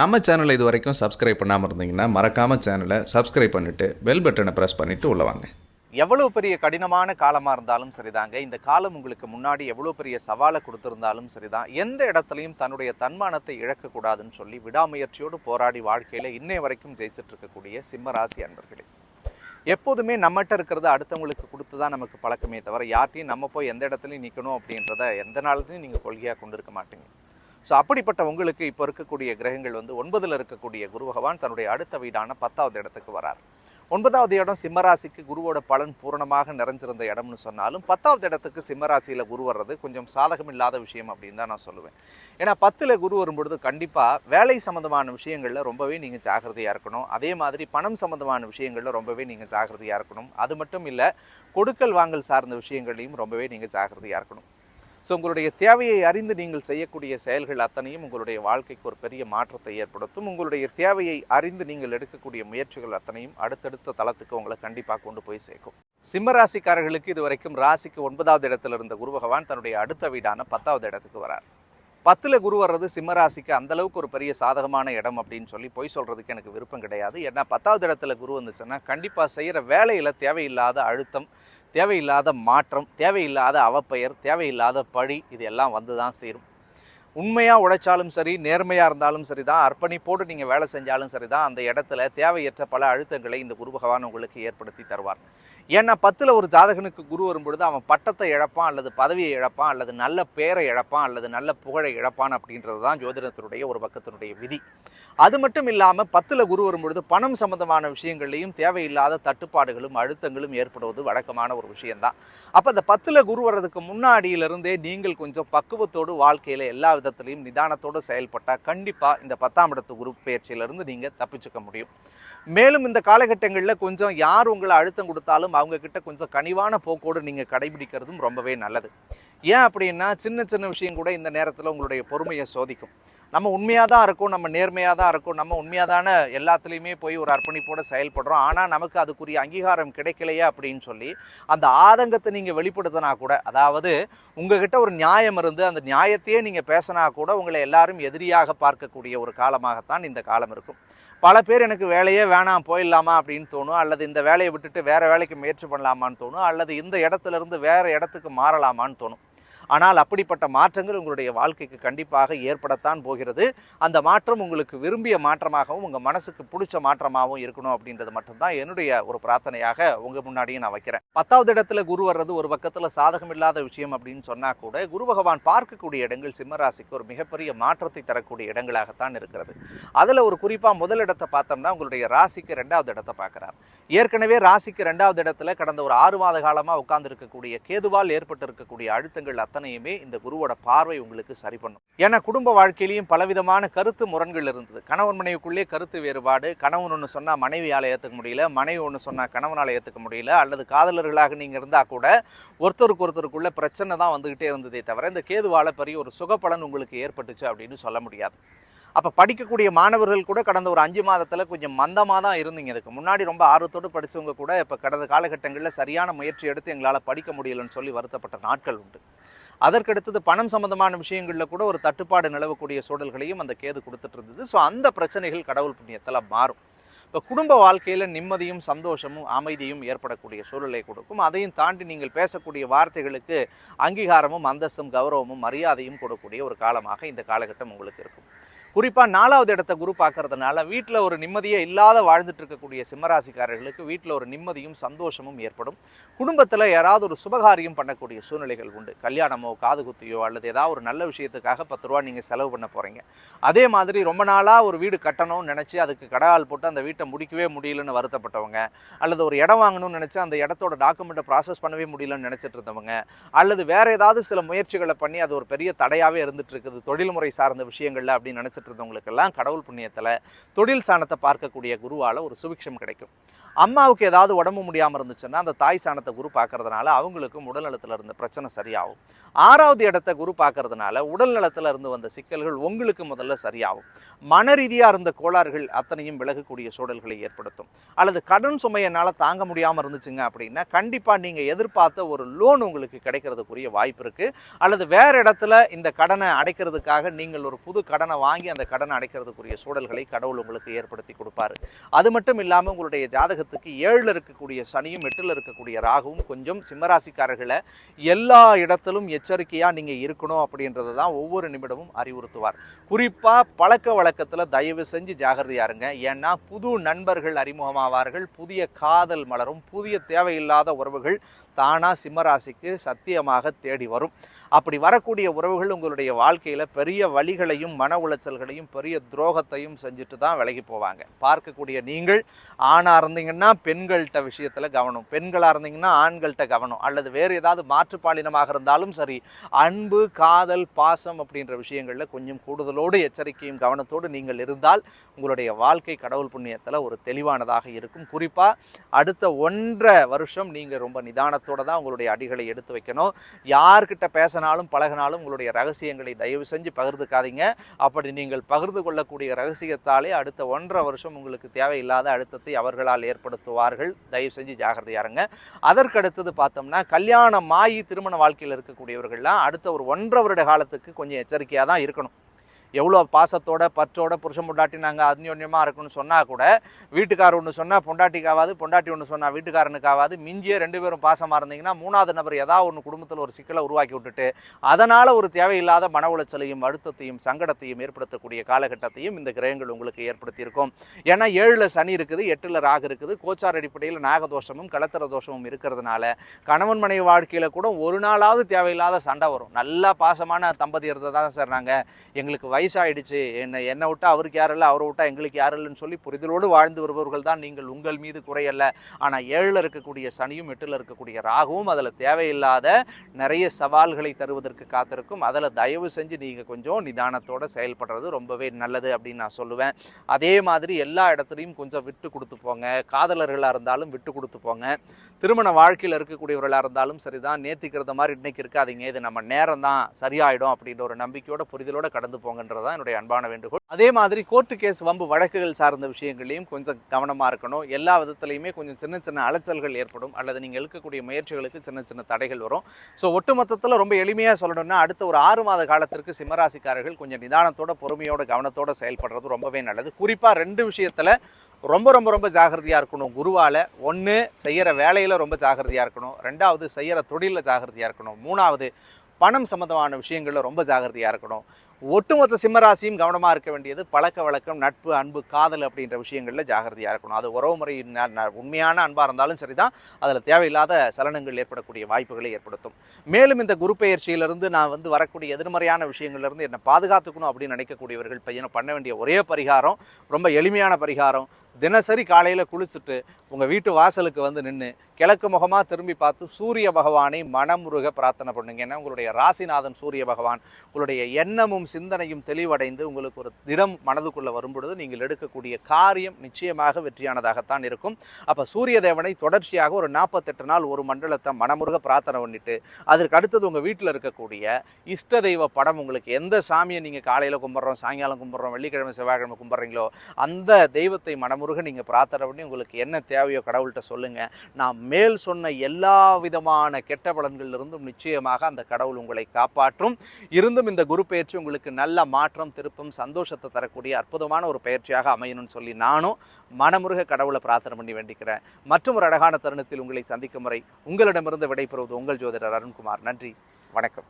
நம்ம சேனலை இது வரைக்கும் சப்ஸ்கிரைப் பண்ணாமல் இருந்தீங்கன்னா மறக்காமல் சேனலை சப்ஸ்கிரைப் பண்ணிவிட்டு பெல் பட்டனை ப்ரெஸ் பண்ணிவிட்டு உள்ள வாங்க. எவ்வளோ பெரிய கடினமான காலமாக இருந்தாலும் சரிதாங்க. இந்த காலம் உங்களுக்கு முன்னாடி எவ்வளோ பெரிய சவாலை கொடுத்துருந்தாலும் சரிதான். எந்த இடத்துலையும் தன்னுடைய தன்மானத்தை இழக்கக்கூடாதுன்னு சொல்லி விடாமுயற்சியோடு போராடி வாழ்க்கையில் இன்னை வரைக்கும் ஜெயிச்சிட்டு இருக்கக்கூடிய சிம்மராசி அன்பர்களே. எப்போதுமே நம்மகிட்ட இருக்கிறத அடுத்தவங்களுக்கு கொடுத்து தான் நமக்கு பழக்கமே தவிர யார்ட்டையும் நம்ம போய் எந்த இடத்துலையும் நிற்கணும் அப்படின்றத எந்த நாள்லையும் நீங்கள் கொள்கையாக கொண்டு இருக்க மாட்டீங்க. ஸோ அப்படிப்பட்ட உங்களுக்கு இப்போ இருக்கக்கூடிய கிரகங்கள் வந்து ஒன்பதில் இருக்கக்கூடிய குரு பகவான் தன்னுடைய அடுத்த வீடான பத்தாவது இடத்துக்கு வரார். ஒன்பதாவது இடம் சிம்மராசிக்கு குருவோட பலன் பூரணமாக நிறைஞ்சிருந்த இடம்னு சொன்னாலும் பத்தாவது இடத்துக்கு சிம்மராசியில் குரு வர்றது கொஞ்சம் சாதகம் இல்லாத விஷயம் அப்படின்னு தான் நான் சொல்லுவேன். ஏன்னா பத்தில் குரு வரும்பொழுது கண்டிப்பாக வேலை சம்மந்தமான விஷயங்களில் ரொம்பவே நீங்கள் ஜாகிரதையாக இருக்கணும். அதே மாதிரி பணம் சம்மந்தமான விஷயங்களில் ரொம்பவே நீங்கள் ஜாகிரதையாக இருக்கணும். அது மட்டும் இல்லை கொடுக்கல் வாங்கல் சார்ந்த விஷயங்களையும் ரொம்பவே நீங்கள் ஜாகிரதையாக இருக்கணும். ஸோ உங்களுடைய தேவையை அறிந்து நீங்கள் செய்யக்கூடிய செயல்கள் அத்தனையும் உங்களுடைய வாழ்க்கைக்கு ஒரு பெரிய மாற்றத்தை ஏற்படுத்தும். உங்களுடைய தேவையை அறிந்து நீங்கள் எடுக்கக்கூடிய முயற்சிகள் அத்தனையும் அடுத்தடுத்த தளத்துக்கு உங்களை கண்டிப்பாக கொண்டு போய் சேர்க்கும். சிம்ம ராசிக்காரர்களுக்கு இது வரைக்கும் ராசிக்கு ஒன்பதாவது இடத்துல இருந்த குரு பகவான் தன்னுடைய அடுத்த வீடான பத்தாவது இடத்துக்கு வரார். பத்தில் குரு வர்றது சிம்ம ராசிக்கு அந்த அளவுக்கு ஒரு பெரிய சாதகமான இடம் அப்படின்னு சொல்லி பொய் சொல்கிறதுக்கு எனக்கு விருப்பம் கிடையாது. ஏன்னா பத்தாவது இடத்துல குரு வந்துச்சுன்னா கண்டிப்பாக செய்கிற வேலையில் தேவையில்லாத அழுத்தம் தேவையில்லாத மாற்றம் தேவையில்லாத அவப்பெயர் தேவையில்லாத பழி இது எல்லாம் வந்து தான் சேரும். உண்மையாக உழைச்சாலும் சரி நேர்மையாக இருந்தாலும் சரி தான் அர்ப்பணிப்போடு நீங்கள் வேலை செஞ்சாலும் சரி தான் அந்த இடத்துல தேவையற்ற பல அழுத்தங்களை இந்த குரு பகவான் உங்களுக்கு ஏற்படுத்தி தருவார். ஏன்னா பத்தில் ஒரு ஜாதகனுக்கு குரு வரும்பொழுது அவன் பட்டத்தை இழப்பான் அல்லது பதவியை இழப்பான் அல்லது நல்ல பேரை இழப்பான் அல்லது நல்ல புகழை இழப்பான் அப்படின்றது தான் ஜோதிடத்தினுடைய ஒரு பக்கத்தினுடைய விதி. அது மட்டும் இல்லாமல் பத்தில் குரு வரும்பொழுது பணம் சம்பந்தமான விஷயங்கள்லையும் தேவையில்லாத தட்டுப்பாடுகளும் அழுத்தங்களும் ஏற்படுவது வழக்கமான ஒரு விஷயம்தான். அப்போ அந்த பத்தில் குரு வர்றதுக்கு முன்னாடியிலிருந்தே நீங்கள் கொஞ்சம் பக்குவத்தோடு வாழ்க்கையில் எல்லா விதத்துலையும் நிதானத்தோடு செயல்பட்டால் கண்டிப்பாக இந்த பத்தாம் இடத்து குரு பயிற்சியிலிருந்து நீங்கள் தப்பிச்சுக்க முடியும். மேலும் இந்த காலகட்டங்களில் கொஞ்சம் யார் உங்களை அழுத்தம் கொடுத்தாலும் அவங்கக்கிட்ட கொஞ்சம் கனிவான போக்கோடு நீங்கள் கடைபிடிக்கிறதும் ரொம்பவே நல்லது. ஏன் அப்படின்னா சின்ன சின்ன விஷயம் கூட இந்த நேரத்தில் உங்களுடைய பொறுமையை சோதிக்கும். நம்ம உண்மையாக தான் இருக்கோம் நம்ம நேர்மையாக தான் இருக்கோம் நம்ம உண்மையாக தானே எல்லாத்துலேயுமே போய் ஒரு அர்ப்பணிப்போடு செயல்படுறோம். ஆனால் நமக்கு அதுக்குரிய அங்கீகாரம் கிடைக்கலையே அப்படின்னு சொல்லி அந்த ஆதங்கத்தை நீங்கள் வெளிப்படுத்தினா கூட அதாவது உங்ககிட்ட ஒரு நியாயம் இருந்து அந்த நியாயத்தையே நீங்கள் பேசினா கூட உங்களை எல்லாரும் எதிரியாக பார்க்கக்கூடிய ஒரு காலமாகத்தான் இந்த காலம் இருக்கும். பல பேர் எனக்கு வேலையே வேணாம் போயிடலாமா அப்படின்னு தோணும். அல்லது இந்த வேலையை விட்டுட்டு வேறு வேலைக்கு முயற்சி பண்ணலாமான்னு தோணும். அல்லது இந்த இடத்துல இருந்து இடத்துக்கு மாறலாமான்னு தோணும். ஆனால் அப்படிப்பட்ட மாற்றங்கள் உங்களுடைய வாழ்க்கைக்கு கண்டிப்பாக ஏற்படத்தான் போகிறது. அந்த மாற்றம் உங்களுக்கு விரும்பிய மாற்றமாகவும் உங்கள் மனசுக்கு பிடிச்ச மாற்றமாகவும் இருக்கணும் அப்படின்றது மட்டும்தான் என்னுடைய ஒரு பிரார்த்தனையாக உங்கள் முன்னாடியும் நான் வைக்கிறேன். பத்தாவது இடத்துல குரு வர்றது ஒரு பக்கத்தில் சாதகம் இல்லாத விஷயம் அப்படின்னு சொன்னால் கூட குரு பகவான் பார்க்கக்கூடிய இடங்கள் சிம்மராசிக்கு ஒரு மிகப்பெரிய மாற்றத்தை தரக்கூடிய இடங்களாகத்தான் இருக்கிறது. அதில் ஒரு குறிப்பாக முதல் இடத்தை பார்த்தோம்னா உங்களுடைய ராசிக்கு ரெண்டாவது இடத்தை பார்க்குறார். ஏற்கனவே ராசிக்கு ரெண்டாவது இடத்துல கடந்த ஒரு ஆறு மாத காலமாக உட்கார்ந்து இருக்கக்கூடிய கேதுவால் ஏற்பட்டு இருக்கக்கூடிய அழுத்தங்கள் அத்தனையுமே இந்த குருவோட பார்வை உங்களுக்கு சரி பண்ணும். ஏன்னா குடும்ப வாழ்க்கையிலையும் பலவிதமான கருத்து முரண்கள் இருந்தது. கணவன் மனைவிக்குள்ளே கருத்து வேறுபாடு. கணவன் ஒன்று சொன்னால் மனைவியால் ஏற்றுக்க முடியல. மனைவி ஒன்று சொன்னால் கணவனால் ஏற்றுக்க முடியல. அல்லது காதலர்களாக நீங்கள் இருந்தால் கூட ஒருத்தருக்கு ஒருத்தருக்குள்ள பிரச்சனை தான் வந்துக்கிட்டே இருந்ததே தவிர இந்த கேதுவால் பெரிய ஒரு சுகப்பலன் உங்களுக்கு ஏற்பட்டுச்சு அப்படின்னு சொல்ல முடியாது. அப்போ படிக்கக்கூடிய மாணவர்கள் கூட கடந்த ஒரு அஞ்சு மாதத்தில் கொஞ்சம் மந்தமாக தான் இருந்தீங்க. இதுக்கு முன்னாடி ரொம்ப ஆர்வத்தோடு படித்தவங்க கூட இப்போ கடந்த காலகட்டங்களில் சரியான முயற்சி எடுத்து எங்களால் படிக்க முடியலன்னு சொல்லி வருத்தப்பட்ட நாட்கள் உண்டு. அதற்கடுத்தது பணம் சம்பந்தமான விஷயங்களில் கூட ஒரு தட்டுப்பாடு நிலவக்கூடிய சூழல்களையும் அந்த கேது கொடுத்துட்டு இருந்தது ஸோ அந்த பிரச்சனைகள் கடவுள் புண்ணியத்தில் மாறும். இப்போ குடும்ப வாழ்க்கையில் நிம்மதியும் சந்தோஷமும் அமைதியும் ஏற்படக்கூடிய சூழலை கொடுக்கும். அதையும் தாண்டி நீங்கள் பேசக்கூடிய வார்த்தைகளுக்கு அங்கீகாரமும் அந்தஸ்தும் கௌரவமும் மரியாதையும் கொடுக்கக்கூடிய ஒரு காலமாக இந்த காலகட்டம் உங்களுக்கு இருக்கும். குறிப்பாக நாலாவது இடத்த குரு பார்க்கறதுனால வீட்டில் ஒரு நிம்மதியே இல்லாத வாழ்ந்துட்டு இருக்கக்கூடிய சிம்மராசிக்காரர்களுக்கு வீட்டில் ஒரு நிம்மதியும் சந்தோஷமும் ஏற்படும். குடும்பத்தில் யாராவது ஒரு சுபகாரியம் பண்ணக்கூடிய சூழ்நிலைகள் உண்டு. கல்யாணமோ காது குத்தியோ அல்லது ஏதாவது ஒரு நல்ல விஷயத்துக்காக பத்து ரூபா நீங்கள் செலவு பண்ண போகிறீங்க அதே மாதிரி ரொம்ப நாளாக ஒரு வீடு கட்டணும்னு நினச்சி அதுக்கு கடால் போட்டு அந்த வீட்டை முடிக்கவே முடியலன்னு வருத்தப்பட்டவங்க அல்லது ஒரு இடம் வாங்கணும்னு நினச்சி அந்த இடத்தோட டாக்குமெண்ட்டை ப்ராசஸ் பண்ணவே முடியலன்னு நினச்சிட்டு இருந்தவங்க அல்லது வேறு ஏதாவது சில முயற்சிகளை பண்ணி அது ஒரு பெரிய தடையாகவே இருந்துட்டு இருக்குது தொழில்முறை சார்ந்த விஷயங்கள்ல அப்படின்னு நினச்சிட்டு இருந்தவங்களுக்கெல்லாம் கடவுள் புண்ணியத்தில் தொழில் சாணத்தை பார்க்கக்கூடிய குருவால் ஒரு சுபிக்ஷம் கிடைக்கும். அம்மாவுக்கு ஏதாவது உடம்பு முடியாமல் இருந்துச்சுன்னா அந்த தாய் சாணத்தை குரு பார்க்கறதுனால அவங்களுக்கும் உடல்நலத்துல இருந்த பிரச்சனை சரியாகும். ஆறாவது இடத்த குரு பார்க்கறதுனால உடல் நலத்துல இருந்து வந்த சிக்கல்கள் உங்களுக்கு முதல்ல சரியாகும். மன ரீதியாக இருந்த கோளாறுகள் அத்தனையும் விலகக்கூடிய சூழல்களை ஏற்படுத்தும். அல்லது கடன் சுமை என்னால் தாங்க முடியாமல் இருந்துச்சுங்க அப்படின்னா கண்டிப்பாக நீங்கள் எதிர்பார்த்த ஒரு லோன் உங்களுக்கு கிடைக்கிறதுக்குரிய வாய்ப்பு இருக்குது அல்லது வேற இடத்துல இந்த கடனை அடைக்கிறதுக்காக நீங்கள் ஒரு புது கடனை வாங்கி அந்த கடனை அடைக்கிறதுக்குரிய சூழல்களை கடவுள் உங்களுக்கு ஏற்படுத்தி கொடுப்பாரு. அது மட்டும் இல்லாமல் உங்களுடைய மாதத்துக்கு ஏழில் இருக்கக்கூடிய சனியும் எட்டில் இருக்கக்கூடிய ராகுவும் கொஞ்சம் சிம்மராசிக்காரர்களை எல்லா இடத்திலும் எச்சரிக்கையாக நீங்கள் இருக்கணும் அப்படின்றது தான் ஒவ்வொரு நிமிடமும் அறிவுறுத்துவார். குறிப்பாக பழக்க வழக்கத்தில் தயவு செஞ்சு ஜாகிரதையாக இருங்க. ஏன்னா புது நண்பர்கள் அறிமுகமாவார்கள். புதிய காதல் மலரும். புதிய தேவையில்லாத உறவுகள் தானாக சிம்மராசிக்கு சத்தியமாக தேடி வரும். அப்படி வரக்கூடிய உறவுகள் உங்களுடைய வாழ்க்கையில் பெரிய வழிகளையும் மன உளைச்சல்களையும் பெரிய துரோகத்தையும் செஞ்சுட்டு தான் விலகி போவாங்க. பார்க்கக்கூடிய நீங்கள் ஆணாக இருந்தீங்கன்னா பெண்கள்கிட்ட விஷயத்தில் கவனம். பெண்களாக இருந்தீங்கன்னா ஆண்கள்கிட்ட கவனம். அல்லது வேறு ஏதாவது மாற்றுப்பாலினமாக இருந்தாலும் சரி அன்பு காதல் பாசம் அப்படின்ற விஷயங்களில் கொஞ்சம் கூடுதலோடு எச்சரிக்கையும் கவனத்தோடு நீங்கள் இருந்தால் உங்களுடைய வாழ்க்கை கடவுள் புண்ணியத்தில் ஒரு தெளிவானதாக இருக்கும். குறிப்பாக அடுத்த ஒன்றரை வருஷம் நீங்கள் ரொம்ப நிதானத்தோட தான் உங்களுடைய அடிகளை எடுத்து வைக்கணும். யார்கிட்ட பேசினாலும் பழகினாலும் உங்களுடைய ரகசியங்களை தயவு செஞ்சு பகிர்ந்துக்காதீங்க. அப்படி நீங்கள் பகிர்ந்து கொள்ளக்கூடிய ரகசியத்தாலே அடுத்த ஒன்றரை வருஷம் உங்களுக்கு தேவையில்லாத அழுத்தத்தை அவர்களால் ஏற்படுத்துவார்கள் தயவு செஞ்சு ஜாகிரதையா இருங்க. அதற்கடுத்தது பார்த்தோம்னா கல்யாணம் ஆகி திருமண வாழ்க்கையில் இருக்கக்கூடியவர்கள்லாம் அடுத்த ஒரு ஒன்றரை வருட காலத்துக்கு கொஞ்சம் எச்சரிக்கையாக தான் இருக்கணும். எவ்வளோ பாசத்தோட பற்றோட புருஷன் பொண்டாட்டி நாங்கள் அந்யோன்யமாக இருக்கணும்னு சொன்னால் கூட வீட்டுக்கார் ஒன்று சொன்னால் பொண்டாட்டிக்காவாது பொண்டாட்டி ஒன்று சொன்னால் வீட்டுக்காரனுக்காவாது மிஞ்சியே ரெண்டு பேரும் பாசமாக இருந்தீங்கன்னா மூணாவது நபர் ஏதாவது ஒன்று குடும்பத்தில் ஒரு சிக்கலை உருவாக்கி விட்டுட்டு அதனால் ஒரு தேவையில்லாத மன உளைச்சலையும் அழுத்தத்தையும் சங்கடத்தையும் ஏற்படுத்தக்கூடிய காலகட்டத்தையும் இந்த கிரகங்கள் உங்களுக்கு ஏற்படுத்தியிருக்கும். ஏன்னா ஏழில் சனி இருக்குது எட்டில் ராகு இருக்குது கோச்சார் அடிப்படையில் நாகதோஷமும் கலத்திர தோஷமும் இருக்கிறதுனால கணவன் மனைவி வாழ்க்கையில் கூட ஒரு நாளாவது தேவையில்லாத சண்டை வரும். நல்லா பாசமான தம்பதி இருந்தது தான் சார் நாங்கள் எங்களுக்கு வயசாயிடுச்சு. என்ன என்னை விட்டா அவருக்கு யார் இல்லை அவரை விட்டா எங்களுக்கு யார் இல்லைன்னு சொல்லி புரிதலோடு வாழ்ந்து வருபவர்கள் தான் நீங்கள். உங்கள் மீது குறையல்ல ஆனால் ஏழில் இருக்கக்கூடிய சனியும் எட்டில் இருக்கக்கூடிய ராகுவும் அதில் தேவையில்லாத நிறைய சவால்களை தருவதற்கு காத்திருக்கும். அதில் தயவு செஞ்சு நீங்கள் கொஞ்சம் நிதானத்தோடு செயல்படுறது ரொம்பவே நல்லது அப்படின்னு நான் சொல்லுவேன். அதே மாதிரி எல்லா இடத்துலையும் கொஞ்சம் விட்டு கொடுத்து போங்க. காதலர்களாக இருந்தாலும் விட்டு கொடுத்து போங்க. திருமண வாழ்க்கையில் இருக்கக்கூடியவர்களாக இருந்தாலும் சரிதான். நேத்திக்கிறத மாதிரி இன்னைக்கு இருக்காதிங்க. இது நம்ம நேரம் தான் சரியாயிடும் அப்படின்ற ஒரு நம்பிக்கையோட புரிதலோட கடந்து போங்க. என்றதான் என்னுடைய அன்பான வேண்டுகோள். அதே மாதிரி கோர்ட்டு கேஸ் வம்பு வழக்குகள் சார்ந்த விஷயங்களையும் கொஞ்சம் கவனமாக இருக்கணும். எல்லா விதத்துலையுமே கொஞ்சம் சின்ன சின்ன அலைச்சல்கள் ஏற்படும். அல்லது நீங்கள் எடுக்கக்கூடிய முயற்சிகளுக்கு சின்ன சின்ன தடைகள் வரும். ஸோ ஒட்டுமொத்தத்தில் ரொம்ப எளிமையாக சொல்லணும்னா அடுத்த ஒரு ஆறு மாத காலத்திற்கு சிம்மராசிக்காரர்கள் கொஞ்சம் நிதானத்தோட பொறுமையோட கவனத்தோட செயல்படுறது ரொம்பவே நல்லது. குறிப்பாக ரெண்டு விஷயத்தில் ரொம்ப ரொம்ப ரொம்ப ஜாகிரதையாக இருக்கணும். குருவால் ஒன்று செய்கிற வேலையில் ரொம்ப ஜாகிரதையாக இருக்கணும். ரெண்டாவது செய்கிற தொழிலில் ஜாகிரதையாக இருக்கணும். மூணாவது பணம் சம்மந்தமான விஷயங்களில் ரொம்ப ஜாகிரதையாக இருக்கணும். ஒட்டுமொத்த சிம்மராசியும் கவனமாக இருக்க வேண்டியது பழக்க வழக்கம் நட்பு அன்பு காதல் அப்படின்ற விஷயங்களில் ஜாகிரதையாக இருக்கணும். அது உறவு முறை ந- உண்மையான அன்பாக இருந்தாலும் சரிதான். அதில் தேவையில்லாத சலனங்கள் ஏற்படக்கூடிய வாய்ப்புகளை ஏற்படுத்தும். மேலும் இந்த குரு பெயர்ச்சியிலிருந்து நான் வந்து வரக்கூடிய எதிர்மறையான விஷயங்கள்லேருந்து என்னை பாதுகாத்துக்கணும் அப்படின்னு நினைக்கக்கூடியவர்கள் பையனை பண்ண வேண்டிய ஒரே பரிகாரம் ரொம்ப எளிமையான பரிகாரம் தினசரி காலையில் குளிச்சுட்டு உங்கள் வீட்டு வாசலுக்கு வந்து நின்று கிழக்கு முகமாக திரும்பி பார்த்து சூரிய பகவானை மனமுருக பிரார்த்தனை பண்ணுங்க. ஏன்னா உங்களுடைய ராசிநாதன் சூரிய பகவான் உங்களுடைய எண்ணமும் சிந்தனையும் தெளிவடைந்து உங்களுக்கு ஒரு திடம் மனதுக்குள்ளே வரும்பொழுது நீங்கள் எடுக்கக்கூடிய காரியம் நிச்சயமாக வெற்றியானதாகத்தான் இருக்கும். அப்போ சூரிய தேவனை தொடர்ச்சியாக ஒரு நாற்பத்தெட்டு நாள் ஒரு மண்டலத்தை மனமுருக பிரார்த்தனை பண்ணிட்டு அதற்கு அடுத்தது உங்கள் வீட்டில் இருக்கக்கூடிய இஷ்ட தெய்வ படம் உங்களுக்கு எந்த சாமியை நீங்கள் காலையில் கும்பிட்றோம் சாயங்காலம் கும்பிட்றோம் வெள்ளிக்கிழமை செவ்வாய்க்கிழமை கும்பிட்றீங்களோ அந்த தெய்வத்தை மனமுருக முருகன் நீங்கள் பிரார்த்தனை பண்ணி உங்களுக்கு என்ன தேவையோ கடவுள்கிட்ட சொல்லுங்கள் நான் மேல் சொன்ன எல்லா விதமான கெட்ட பலன்களிலிருந்தும் நிச்சயமாக அந்த கடவுள் உங்களை காப்பாற்றும். இருந்தும் இந்த குரு பயிற்சி உங்களுக்கு நல்ல மாற்றம் திருப்பம் சந்தோஷத்தை தரக்கூடிய அற்புதமான ஒரு பயிற்சியாக அமையணும்னு சொல்லி நானும் மனமுருக கடவுளை பிரார்த்தனை பண்ணி வேண்டிக்கிறேன். மற்றும் ஒரு அழகான தருணத்தில் உங்களை சந்திக்கும் முறை உங்களிடமிருந்து விடைபெறுவது உங்கள் ஜோதிடர் அருண்குமார். நன்றி வணக்கம்.